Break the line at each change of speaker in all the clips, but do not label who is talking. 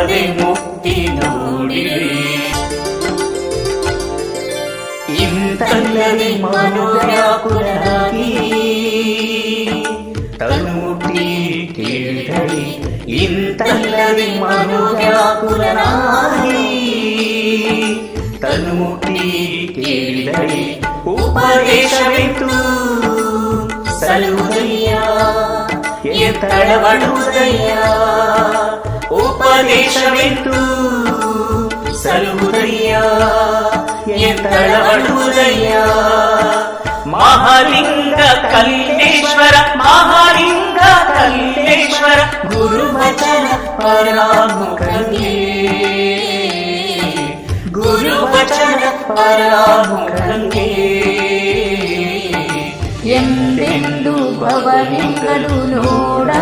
ಅದೇ ಮುಕ್ತಿ ನೋಡಿರಿ ಇಂತಲ್ಲದೆ ಮನೋವ್ಯಾಕುಲರಾಗಿ ತನ್ನುಟಿ ಕೇಳಿದಳಿ ಇಂತಲ್ಲದೆ ಮನೋವ್ಯಾಕುಲರಾಗಿ ತನ್ನುಟಿ ಕೇಳಿದಳಿ ಉಪದೇಶವಿತ್ತು ಸಲುದಯ್ಯ ಎತ್ತಳವಡುವುದಯ್ಯ మహాలింగ కల్లేశ్వర మహాలింగ కల్లేశ్వర గురువచన పరాముఖే గురువచన పరాముఖమే ఎందెందు భవలింగలు నోడా.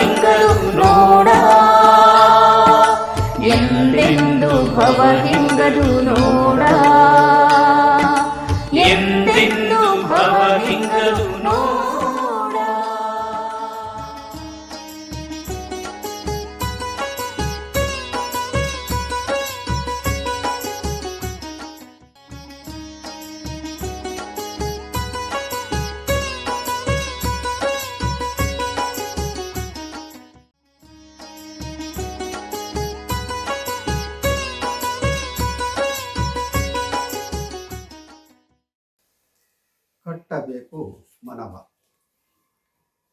ಕಟ್ಟಬೇಕು ಮನವ.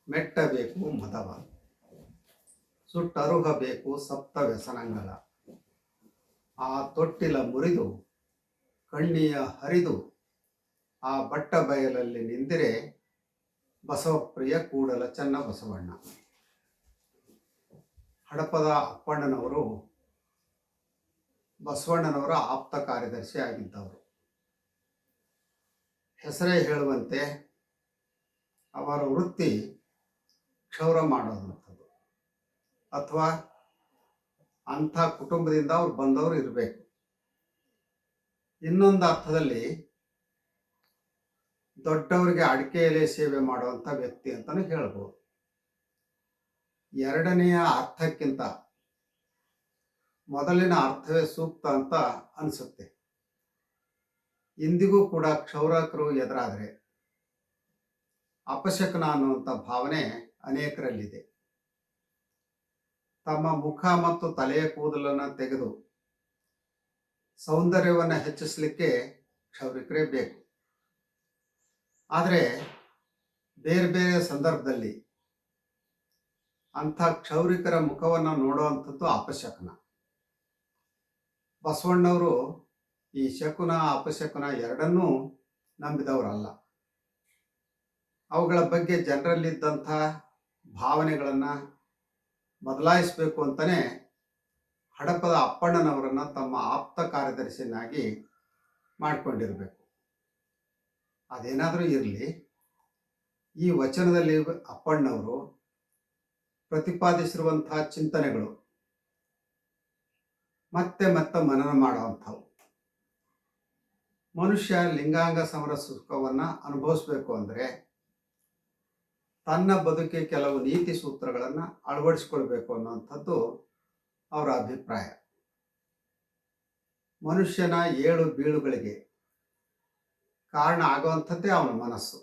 ಮೆಟ್ಟಬೇಕು ಮದವ. ಸುಟ್ಟರುಹಬೇಕು ಸಪ್ತ ವ್ಯಸನಗಳ. ಆ ತೊಟ್ಟಿಲ ಮುರಿದು, ಕಣ್ಣಿಯ ಹರಿದು, ಆ ಬಟ್ಟ ಬಯಲಲ್ಲಿ ನಿಂದಿರೆ ಬಸವಪ್ರಿಯ ಕೂಡಲ ಚನ್ನ ಬಸವಣ್ಣ. ಹಡಪದ ಅಪ್ಪಣ್ಣನವರು ಬಸವಣ್ಣನವರ ಆಪ್ತ ಕಾರ್ಯದರ್ಶಿ ಆಗಿದ್ದವರು. ಹೆಸರೇ ಹೇಳುವಂತೆ ಅವರ ವೃತ್ತಿ ಕ್ಷೌರ ಮಾಡೋದಂಥದ್ದು. ಅಥವಾ ಅಂಥ ಕುಟುಂಬದಿಂದ ಅವ್ರು ಬಂದವರು ಇರಬೇಕು. ಇನ್ನೊಂದು ಅರ್ಥದಲ್ಲಿ ದೊಡ್ಡವರಿಗೆ ಅಡಿಕೆ ಎಲೆ ಸೇವೆ ಮಾಡುವಂಥ ವ್ಯಕ್ತಿ ಅಂತಲೂ ಹೇಳ್ಬೋದು. ಎರಡನೆಯ ಅರ್ಥಕ್ಕಿಂತ ಮೊದಲಿನ ಅರ್ಥವೇ ಸೂಕ್ತ ಅಂತ ಅನಿಸುತ್ತೆ. ಇಂದಿಗೂ ಕೂಡ ಕ್ಷೌರಕರು ಎದುರಾದರೆ ಅಪಶಕನ ಅನ್ನುವಂಥ ಭಾವನೆ ಅನೇಕರಲ್ಲಿದೆ. ತಮ್ಮ ಮುಖ ಮತ್ತು ತಲೆಯ ಕೂದಲನ್ನು ತೆಗೆದು ಸೌಂದರ್ಯವನ್ನು ಹೆಚ್ಚಿಸಲಿಕ್ಕೆ ಕ್ಷೌರಿಕರೇ ಬೇಕು. ಆದರೆ ಬೇರೆ ಬೇರೆ ಸಂದರ್ಭದಲ್ಲಿ ಅಂಥ ಕ್ಷೌರಿಕರ ಮುಖವನ್ನು ನೋಡುವಂಥದ್ದು ಅಪಶಕನ. ಬಸವಣ್ಣವರು ಈ ಶಕುನ, ಅಪಶಕುನ ಎರಡನ್ನೂ ನಂಬಿದವರಲ್ಲ. ಅವುಗಳ ಬಗ್ಗೆ ಜನರಲ್ಲಿದ್ದಂಥ ಭಾವನೆಗಳನ್ನು ಬದಲಾಯಿಸಬೇಕು ಅಂತಲೇ ಹಡಪದ ಅಪ್ಪಣ್ಣನವರನ್ನು ತಮ್ಮ ಆಪ್ತ ಕಾರ್ಯದರ್ಶಿಯನ್ನಾಗಿ ಮಾಡಿಕೊಂಡಿರಬೇಕು. ಅದೇನಾದರೂ ಇರಲಿ. ಈ ವಚನದಲ್ಲಿ ಅಪ್ಪಣ್ಣವರು ಪ್ರತಿಪಾದಿಸಿರುವಂತಹ ಚಿಂತನೆಗಳು ಮತ್ತೆ ಮತ್ತೆ ಮನನ ಮಾಡುವಂಥವು. ಮನುಷ್ಯ ಲಿಂಗಾಂಗ ಸಮರ ಸುಖವನ್ನು ಅನುಭವಿಸ್ಬೇಕು ಅಂದರೆ ತನ್ನ ಬದುಕಿಗೆ ಕೆಲವು ನೀತಿ ಸೂತ್ರಗಳನ್ನು ಅಳವಡಿಸ್ಕೊಳ್ಬೇಕು ಅನ್ನುವಂಥದ್ದು ಅವರ ಅಭಿಪ್ರಾಯ. ಮನುಷ್ಯನ ಏಳು ಬೀಳುಗಳಿಗೆ ಕಾರಣ ಆಗುವಂಥದ್ದೇ ಅವನ ಮನಸ್ಸು.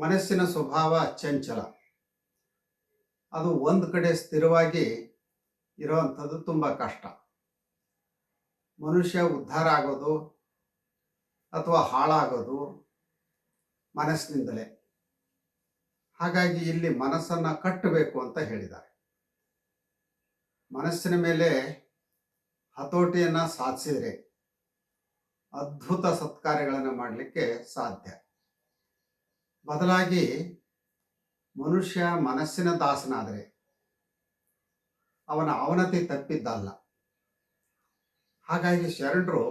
ಮನಸ್ಸಿನ ಸ್ವಭಾವ ಚಂಚಲ. ಅದು ಒಂದು ಕಡೆ ಸ್ಥಿರವಾಗಿ ಇರುವಂಥದ್ದು ತುಂಬ ಕಷ್ಟ. ಮನುಷ್ಯ ಉದ್ಧಾರ ಆಗೋದು ಅಥವಾ ಹಾಳಾಗೋದು ಮನಸ್ಸಿನಿಂದಲೇ. ಹಾಗಾಗಿ ಇಲ್ಲಿ ಮನಸ್ಸನ್ನು ಕಟ್ಟಬೇಕು ಅಂತ ಹೇಳಿದ್ದಾರೆ. ಮನಸ್ಸಿನ ಮೇಲೆ ಹತೋಟಿಯನ್ನು ಸಾಧಿಸಿದರೆ ಅದ್ಭುತ ಸತ್ಕಾರ್ಯಗಳನ್ನು ಮಾಡಲಿಕ್ಕೆ ಸಾಧ್ಯ. ಬದಲಾಗಿ ಮನುಷ್ಯ ಮನಸ್ಸಿನ ದಾಸನಾದರೆ ಅವನ ಅವನತಿ ತಪ್ಪಿದ್ದಲ್ಲ. ಹಾಗಾಗಿ ಶರಣರು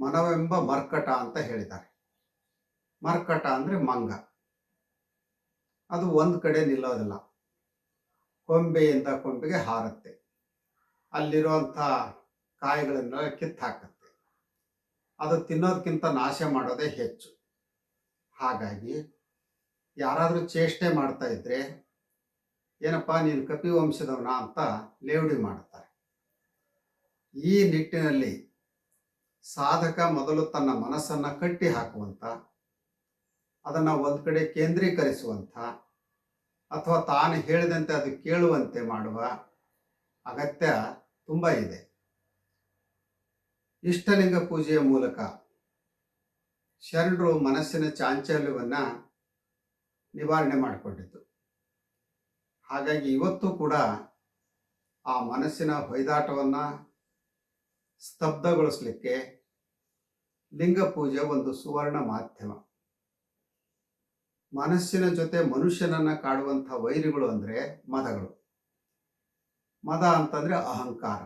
ಮನವೆಂಬ ಮರ್ಕಟ ಅಂತ ಹೇಳಿದ್ದಾರೆ. ಮರ್ಕಟ ಅಂದರೆ ಮಂಗ. ಅದು ಒಂದು ಕಡೆ ನಿಲ್ಲೋದಿಲ್ಲ. ಕೊಂಬೆಯಿಂದ ಕೊಂಬೆಗೆ ಹಾರುತ್ತೆ. ಅಲ್ಲಿರುವಂಥ ಕಾಯಿಗಳನ್ನೆಲ್ಲ ಕಿತ್ತು ಹಾಕುತ್ತೆ. ಅದು ತಿನ್ನೋದಕ್ಕಿಂತ ನಾಶ ಮಾಡೋದೇ ಹೆಚ್ಚು. ಹಾಗಾಗಿ ಯಾರಾದರೂ ಚೇಷ್ಟೆ ಮಾಡ್ತಾ ಇದ್ರೆ, ಏನಪ್ಪ ನೀನು ಕಪಿ ವಂಶದವನ ಅಂತ ಲೇವಡಿ ಮಾಡುತ್ತಾರೆ ಈ ನಿಟ್ಟಿನಲ್ಲಿ ಸಾಧಕ ಮೊದಲು ತನ್ನ ಮನಸ್ಸನ್ನು ಕಟ್ಟಿ ಹಾಕುವಂಥ ಅದನ್ನು ಒಂದು ಕಡೆ ಕೇಂದ್ರೀಕರಿಸುವಂಥ ಅಥವಾ ತಾನು ಹೇಳಿದಂತೆ ಅದು ಕೇಳುವಂತೆ ಮಾಡುವ ಅಗತ್ಯ ತುಂಬ ಇದೆ. ಇಷ್ಟಲಿಂಗ ಪೂಜೆಯ ಮೂಲಕ ಶರಣರು ಮನಸ್ಸಿನ ಚಾಂಚಲ್ಯವನ್ನು ನಿವಾರಣೆ ಮಾಡಿಕೊಂಡಿದ್ದು. ಹಾಗಾಗಿ ಇವತ್ತು ಕೂಡ ಆ ಮನಸ್ಸಿನ ಹೊಯ್ದಾಟವನ್ನು ಸ್ತಬ್ಧಗೊಳಿಸಲಿಕ್ಕೆ ಲಿಂಗ ಪೂಜೆ ಒಂದು ಸುವರ್ಣ ಮಾಧ್ಯಮ. ಮನಸ್ಸಿನ ಜೊತೆ ಮನುಷ್ಯನನ್ನ ಕಾಡುವಂಥ ವೈರಿಗಳು ಅಂದರೆ ಮದಗಳು. ಮದ ಅಂತಂದ್ರೆ ಅಹಂಕಾರ.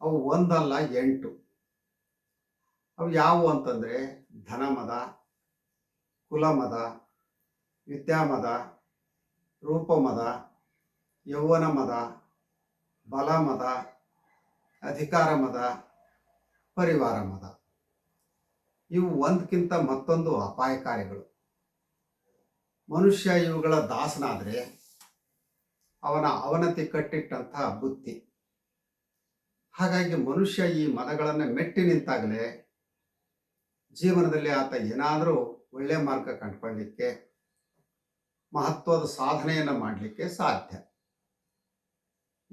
ಅವು ಒಂದಲ್ಲ, ಎಂಟು. ಅವು ಯಾವುವು ಅಂತಂದ್ರೆ ಧನಮದ, ಕುಲಮದ, ವಿದ್ಯಾಮದ, ರೂಪಮದ ಯೌವನ ಮದ ಬಲ ಮದ ಅಧಿಕಾರ ಮದ ಪರಿವಾರ ಮದ ಇವು ಒಂದಕ್ಕಿಂತ ಮತ್ತೊಂದು ಅಪಾಯಕಾರಿಗಳು. ಮನುಷ್ಯ ಇವುಗಳ ದಾಸನಾದರೆ ಅವನ ಅವನತಿ ಕಟ್ಟಿಟ್ಟಂತಹ ಬುದ್ಧಿ. ಹಾಗಾಗಿ ಮನುಷ್ಯ ಈ ಮದಗಳನ್ನು ಮೆಟ್ಟಿ ನಿಂತಾಗಲೇ ಜೀವನದಲ್ಲಿ ಆತ ಏನಾದರೂ ಒಳ್ಳೆ ಮಾರ್ಗ ಕಂಡುಕೊಳ್ಳಿಕ್ಕೆ, ಮಹತ್ವದ ಸಾಧನೆಯನ್ನು ಮಾಡಲಿಕ್ಕೆ ಸಾಧ್ಯ.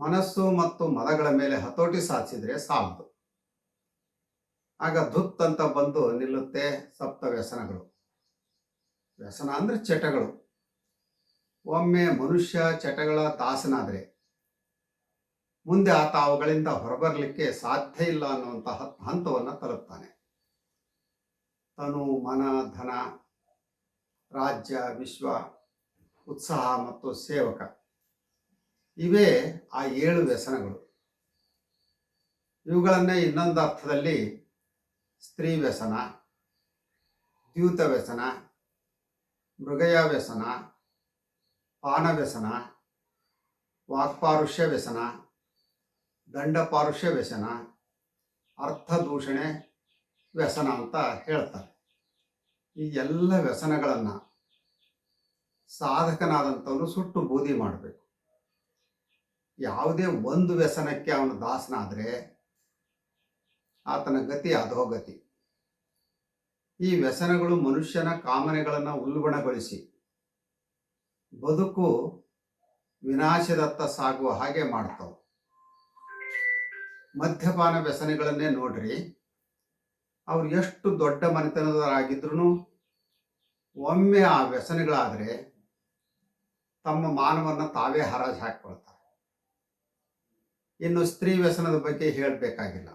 ಮನಸ್ಸು ಮತ್ತು ಮದಗಳ ಮೇಲೆ ಹತೋಟಿ ಸಾಧಿಸಿದ್ರೆ ಸಾಲದು. ಆಗ ಧುತ್ ಅಂತ ಬಂದು ನಿಲ್ಲುತ್ತೆ ಸಪ್ತ ವ್ಯಸನಗಳು ವ್ಯಸನ ಅಂದ್ರೆ ಚಟಗಳು. ಒಮ್ಮೆ ಮನುಷ್ಯ ಚಟಗಳ ದಾಸನಾದರೆ ಮುಂದೆ ಆತ ಅವುಗಳಿಂದ ಹೊರಬರಲಿಕ್ಕೆ ಸಾಧ್ಯ ಇಲ್ಲ ಅನ್ನುವಂತಹ ಹತ್- ಹಂತವನ್ನು ತಲುಪ್ತಾನೆ. ತನು, ಮನ, ಧನ, ರಾಜ್ಯ, ವಿಶ್ವ, ಉತ್ಸಾಹ ಮತ್ತು ಸೇವಕ. ಇವೇ ಆ ಏಳು ವ್ಯಸನಗಳು. ಇವುಗಳನ್ನೇ ಇನ್ನೊಂದು ಅರ್ಥದಲ್ಲಿ ಸ್ತ್ರೀ ವ್ಯಸನ, ದ್ಯೂತ ವ್ಯಸನ, ಮೃಗಯ ವ್ಯಸನ, ಪಾನ ವ್ಯಸನ, ವಾಕ್ಪಾರುಷ್ಯ ವ್ಯಸನ, ದಂಡಪಾರುಷ್ಯ ವ್ಯಸನ ಅರ್ಥದೂಷಣೆ ವ್ಯಸನ ಅಂತ ಹೇಳ್ತಾರೆ. ಈ ಎಲ್ಲ ವ್ಯಸನಗಳನ್ನು ಸಾಧಕನಾದಂಥವನು ಸುಟ್ಟು ಬೂದಿ ಮಾಡಬೇಕು. ಯಾವುದೇ ಒಂದು ವ್ಯಸನಕ್ಕೆ ಅವನು ದಾಸನಾದರೆ ಆತನ ಗತಿ ಅಧೋಗತಿ ಈ ವ್ಯಸನಗಳು ಮನುಷ್ಯನ ಕಾಮನೆಗಳನ್ನು ಉಲ್ಬಣಗೊಳಿಸಿ ಬದುಕು ವಿನಾಶದತ್ತ ಸಾಗುವ ಹಾಗೆ ಮಾಡ್ತಾವ. ಮದ್ಯಪಾನ ವ್ಯಸನಗಳನ್ನೇ ನೋಡ್ರಿ. ಅವ್ರು ಎಷ್ಟು ದೊಡ್ಡ ಮನೆತನದವರಾಗಿದ್ರು ಒಮ್ಮೆ ಆ ವ್ಯಸನಗಳಾದರೆ ತಮ್ಮ ಮಾನವನ್ನ ತಾವೇ ಹರಾಜು ಹಾಕ್ಕೊಳ್ತಾರೆ. ಇನ್ನು ಸ್ತ್ರೀ ವ್ಯಸನದ ಬಗ್ಗೆ ಹೇಳಬೇಕಾಗಿಲ್ಲ.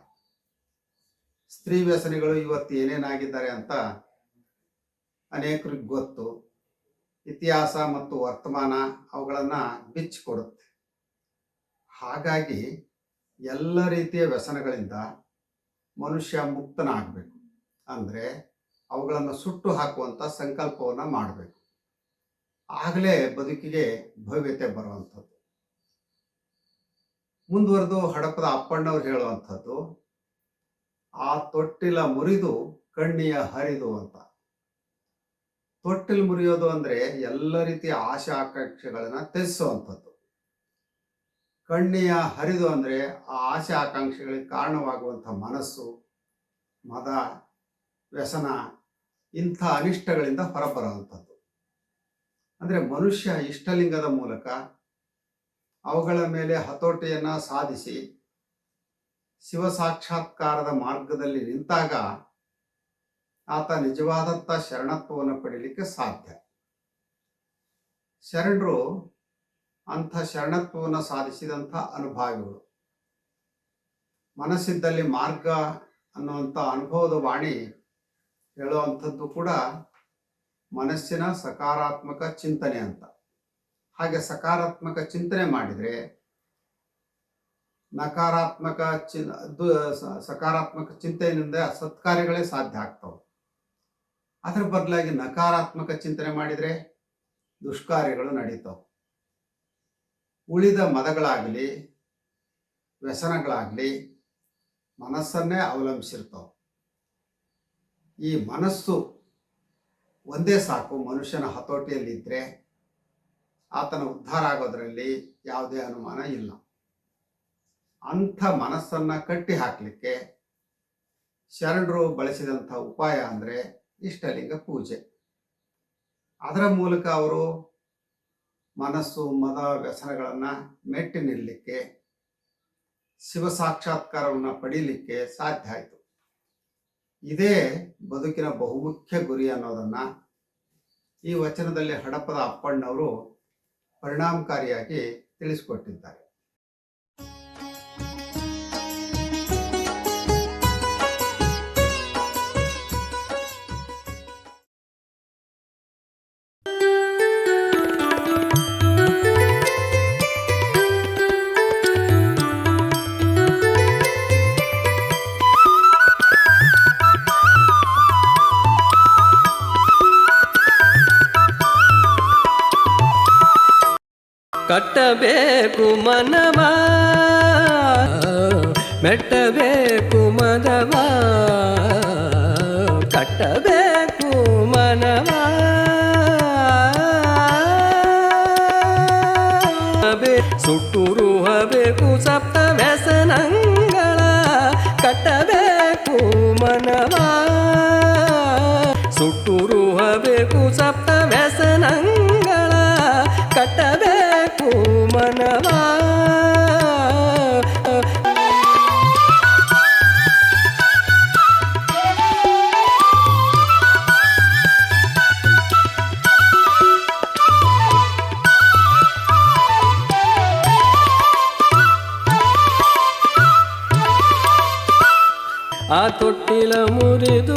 ಸ್ತ್ರೀ ವ್ಯಸನಿಗಳು ಇವತ್ತು ಏನೇನಾಗಿದ್ದಾರೆ ಅಂತ ಅನೇಕರಿಗೆ ಗೊತ್ತು. ಇತಿಹಾಸ ಮತ್ತು ವರ್ತಮಾನ ಅವುಗಳನ್ನು ಬಿಚ್ಚಿಕೊಡುತ್ತೆ. ಹಾಗಾಗಿ ಎಲ್ಲ ರೀತಿಯ ವ್ಯಸನಗಳಿಂದ ಮನುಷ್ಯ ಮುಕ್ತನಾಗಬೇಕು. ಅಂದರೆ ಅವುಗಳನ್ನು ಸುಟ್ಟು ಹಾಕುವಂಥ ಸಂಕಲ್ಪವನ್ನು ಮಾಡಬೇಕು. ಆಗಲೇ ಬದುಕಿಗೆ ಭವ್ಯತೆ ಬರುವಂಥದ್ದು. ಮುಂದುವರೆದು ಹಡಪದ ಅಪ್ಪಣ್ಣವ್ರು ಹೇಳುವಂಥದ್ದು, ಆ ತೊಟ್ಟಿಲ ಮುರಿದು ಕಣ್ಣಿಯ ಹರಿದು ಅಂತ. ತೊಟ್ಟಿಲು ಮುರಿಯೋದು ಅಂದ್ರೆ ಎಲ್ಲ ರೀತಿಯ ಆಶಾ ಆಕಾಂಕ್ಷೆಗಳನ್ನ ತ್ಯಜಿಸುವಂಥದ್ದು. ಕಣ್ಣಿಯ ಹರಿದು ಅಂದ್ರೆ ಆ ಆಶಾ ಆಕಾಂಕ್ಷೆಗಳಿಗೆ ಕಾರಣವಾಗುವಂಥ ಮನಸ್ಸು, ಮದ, ವ್ಯಸನ, ಇಂಥ ಅನಿಷ್ಟಗಳಿಂದ ಹೊರಬರುವಂಥದ್ದು. ಅಂದರೆ ಮನುಷ್ಯ ಇಷ್ಟಲಿಂಗದ ಮೂಲಕ ಅವುಗಳ ಮೇಲೆ ಹತೋಟಿಯನ್ನು ಸಾಧಿಸಿ ಶಿವ ಸಾಕ್ಷಾತ್ಕಾರದ ಮಾರ್ಗದಲ್ಲಿ ನಿಂತಾಗ ಆತ ನಿಜವಾದಂಥ ಶರಣತ್ವವನ್ನು ಪಡೀಲಿಕ್ಕೆ ಸಾಧ್ಯ. ಶರಣರು ಅಂಥ ಶರಣತ್ವವನ್ನು ಸಾಧಿಸಿದಂಥ ಅನುಭಾವಿಗಳು. ಮನಸ್ಸಿದ್ದಲ್ಲಿ ಮಾರ್ಗ ಅನ್ನುವಂಥ ಅನುಭವದ ವಾಣಿ ಹೇಳುವಂಥದ್ದು ಕೂಡ ಮನಸ್ಸಿನ ಸಕಾರಾತ್ಮಕ ಚಿಂತನೆ ಅಂತ. ಹಾಗೆ ಸಕಾರಾತ್ಮಕ ಚಿಂತನೆ ಮಾಡಿದರೆ, ನಕಾರಾತ್ಮಕ ಚಿ ಸಕಾರಾತ್ಮಕ ಚಿಂತೆಯಿಂದ ಸತ್ಕಾರ್ಯಗಳೇ ಸಾಧ್ಯ ಆಗ್ತವೆ. ಅದರ ಬದಲಾಗಿ ನಕಾರಾತ್ಮಕ ಚಿಂತನೆ ಮಾಡಿದರೆ ದುಷ್ಕಾರ್ಯಗಳು ನಡೀತಾವೆ. ಉಳಿದ ಮದಗಳಾಗಲಿ, ವ್ಯಸನಗಳಾಗಲಿ ಮನಸ್ಸನ್ನೇ ಅವಲಂಬಿಸಿರ್ತಾವೆ. ಈ ಮನಸ್ಸು ಒಂದೇ ಸಾಕು, ಮನುಷ್ಯನ ಹತೋಟಿಯಲ್ಲಿದ್ದರೆ ಆತನ ಉದ್ಧಾರ ಆಗೋದ್ರಲ್ಲಿ ಯಾವುದೇ ಅನುಮಾನ ಇಲ್ಲ. ಅಂಥ ಮನಸ್ಸನ್ನು ಕಟ್ಟಿ ಹಾಕಲಿಕ್ಕೆ ಶರಣರು ಬಳಸಿದಂಥ ಉಪಾಯ ಅಂದರೆ ಇಷ್ಟಲಿಂಗ ಪೂಜೆ. ಅದರ ಮೂಲಕ ಅವರು ಮನಸ್ಸು, ಮದ, ವ್ಯಸನಗಳನ್ನು ಮೆಟ್ಟಿ ನಿಲ್ಲಲಿಕ್ಕೆ ಶಿವ ಸಾಕ್ಷಾತ್ಕಾರವನ್ನು ಪಡೀಲಿಕ್ಕೆ ಸಾಧ್ಯ ಆಯಿತು. ಇದೇ ಬದುಕಿನ ಬಹುಮುಖ್ಯ ಗುರಿ ಅನ್ನೋದನ್ನ ಈ ವಚನದಲ್ಲಿ ಹಡಪದ ಅಪ್ಪಣ್ಣವರು ಪರಿಣಾಮಕಾರಿಯಾಗಿ ತಿಳಿಸಿಕೊಟ್ಟಿದ್ದಾರೆ
ಮನವ. ಮೆಟ್ಟಬೇಕು ಮನವಾ ಕಟ್ಟಬೇಕು ಮನವ. ಸುಟ್ಟುರುಹಬೇಕು ಸಪ್ತ ವ್ಯಸನಂಗಳ ಕಟ್ಟಬೇಕು ಮನವ. ಸುಟ್ಟುರುಹಬೇಕು ಸಪ್ತ ವ್ಯಸನಗಳ ತೊಟ್ಟಿಲ ಮುರಿದು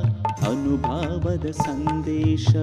ಅನುಭಾವದ ಸಂದೇಶ.